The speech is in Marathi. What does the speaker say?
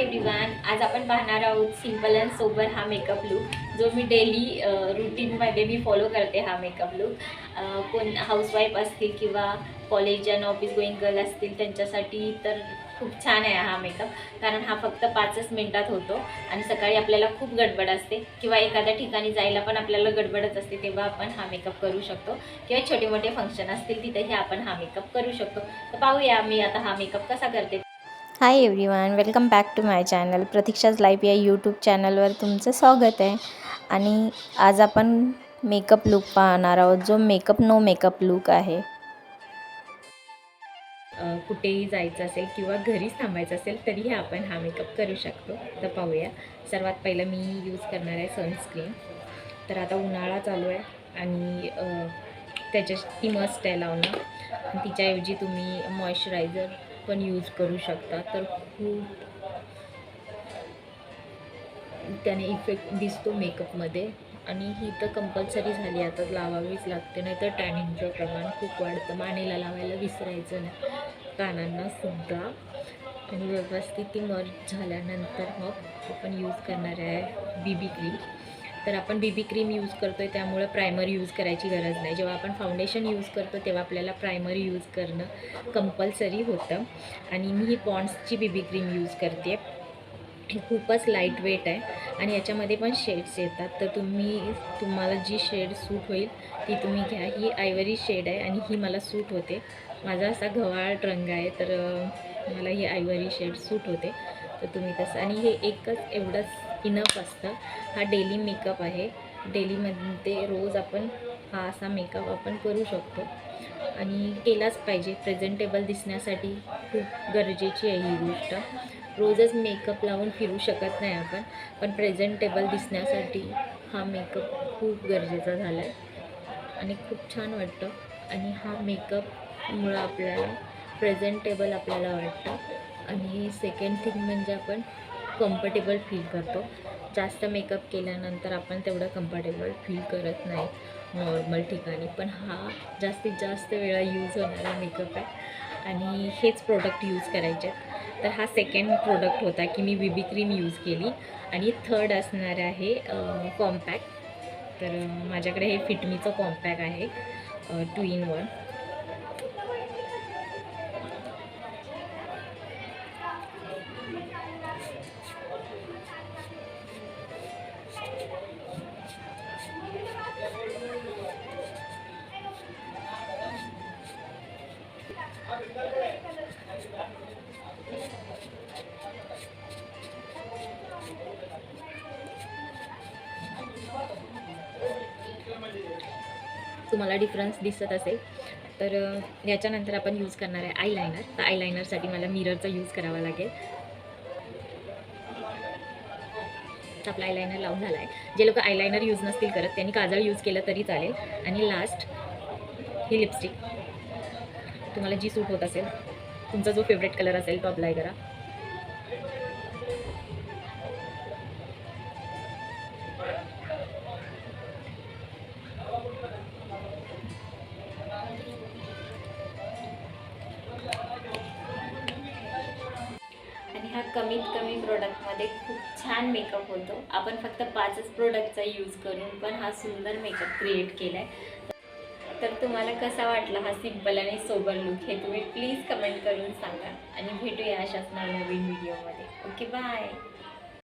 एव्हरीवन आज आपण पाहणार आहोत सिंपल अँड सोबर हा मेकअप लुक जो मी डेली रुटीनमध्ये मी फॉलो करते हा मेकअप लुक कोण हाऊसवाईफ असतील किंवा college and office going girl असतील त्यांच्यासाठी तर खूप छान आहे हा मेकअप कारण हा फक्त पाचच मिनटात होतो आणि सकाळी आपल्याला खूप गडबड असते. किंवा एखाद्या ठिकाणी जायला पण आपल्याला गडबडच असते तेव्हा आपण हा मेकअप करू शकतो. किंवा छोटे मोठे फंक्शन असतील तिथेही आपण हा मेकअप करू शकतो. तर पाहूया मी आता हा मेकअप कसा करते. Hi everyone welcome back to my channel Pratiksha's life या यूट्यूब चॅनलवर तुमचं स्वागत आहे. आणि आज आपण मेकअप लुक पाहणार आहोत जो मेकअप नो मेकअप लुक आहे. कुठेही जायचं असेल किंवा घरीच थांबायचं असेल तरीही आपण हा मेकअप करू शकतो. तर पाहूया. सर्वात पहिलं मी यूज करणार आहे सनस्क्रीन तर आता उन्हाळा चालू आहे आणि त्याच्या ती मस्ट आहे लावणं. तिच्याऐवजी तुम्ही मॉइश्चरायझर पण यूज करू शकता. तर खूप त्याने इफेक्ट दिसतो मेकअपमध्ये आणि ही तर कंपल्सरी झाली. आता लावावीच लागते. नाही तर टॅनिंगचं प्रमाण खूप वाढतं. मानेला लावायला विसरायचं नाही. कानांना सुद्धा. आणि व्यवस्थित ती मर्ज झाल्यानंतर मग आपण यूज करणार आहे बी बी क्रीम तर आपण बी बी क्रीम यूज करतो आहे त्यामुळं प्रायमर यूज करायची गरज नाही. जेव्हा आपण फाउंडेशन यूज करतो तेव्हा आपल्याला प्रायमर यूज करणं कंपल्सरी होतं. आणि मी ही पॉन्ड्सची बी बी क्रीम यूज करते ही खूपच लाइट वेट आहे आणि याच्यामध्ये पण शेड्स येतात. तर तुम्ही तुम्हाला जी शेड सूट होईल ती तुम्ही घ्या. ही आयवरी शेड आहे आणि ही मला सूट होते. माझा असा घवाळ रंग आहे तर मला ही आयवरी शेड सूट होते. तर तुम्ही तसं. आणि हे एकच एवढंच इनफ असतं. हा डेली मेकअप आहे. डेलीमध्ये रोज आपण हा असा मेकअप आपण करू शकतो. आणि केलाच पाहिजे. प्रेझेंटेबल दिसण्यासाठी खूप गरजेची आहे ही गोष्ट. रोजच मेकअप लावून फिरू शकत नाही आपण. पण प्रेझेंटेबल दिसण्यासाठी हा मेकअप खूप गरजेचा झाला आहे आणि खूप छान वाटतं. आणि हा मेकअपमुळं आपल्याला प्रेझेंटेबल आपल्याला वाटतं. आणि सेकंड थिंग म्हणजे आपण कम्फर्टेबल फील करतो. जास्त मेकअप केल्यानंतर आपण तेवढं कम्फर्टेबल फील करत नाही नॉर्मल ठिकाणी. पण हा जास्तीत जास्त वेळा यूज होणारा मेकअप आहे. आणि हेच प्रोडक्ट यूज करायचे आहेत. तर हा सेकंड प्रोडक्ट होता की मी बी क्रीम यूज केली. आणि थर्ड असणार आहे कॉम्पॅक्ट तर माझ्याकडे हे फिटमीचं कॉम्पॅक्ट आहे टू इन वन तुम्हाला डिफरन्स दिसत असेल. तर याच्यानंतर आपण यूज करणार आहे आय लायनर तर आय लायनरसाठी मला मिररचा यूज करावा लागेल. तर आपला आयलायनर लावून झाला आहे जे लोक आयलायनर यूज नसतील करत त्यांनी काजळ यूज केलं तरी चालेल. आणि लास्ट ही लिपस्टिक तुम्हाला जी सूट होत असेल तुमचा जो फेवरेट कलर असेल तो अप्लाय करा. आणि हा कमीत कमी प्रोडक्टमध्ये खूप छान मेकअप होतो. आपण फक्त पाचच प्रोडक्टचा यूज करून पण हा सुंदर मेकअप क्रिएट केला आहे तर तुम्हाला कसा वाटला हा सिंपल आणि सोबर लुक हे तुम्ही प्लीज कमेंट करून सांगा. आणि भेटूया अशाच नवनवीन व्हिडिओमध्ये ओके बाय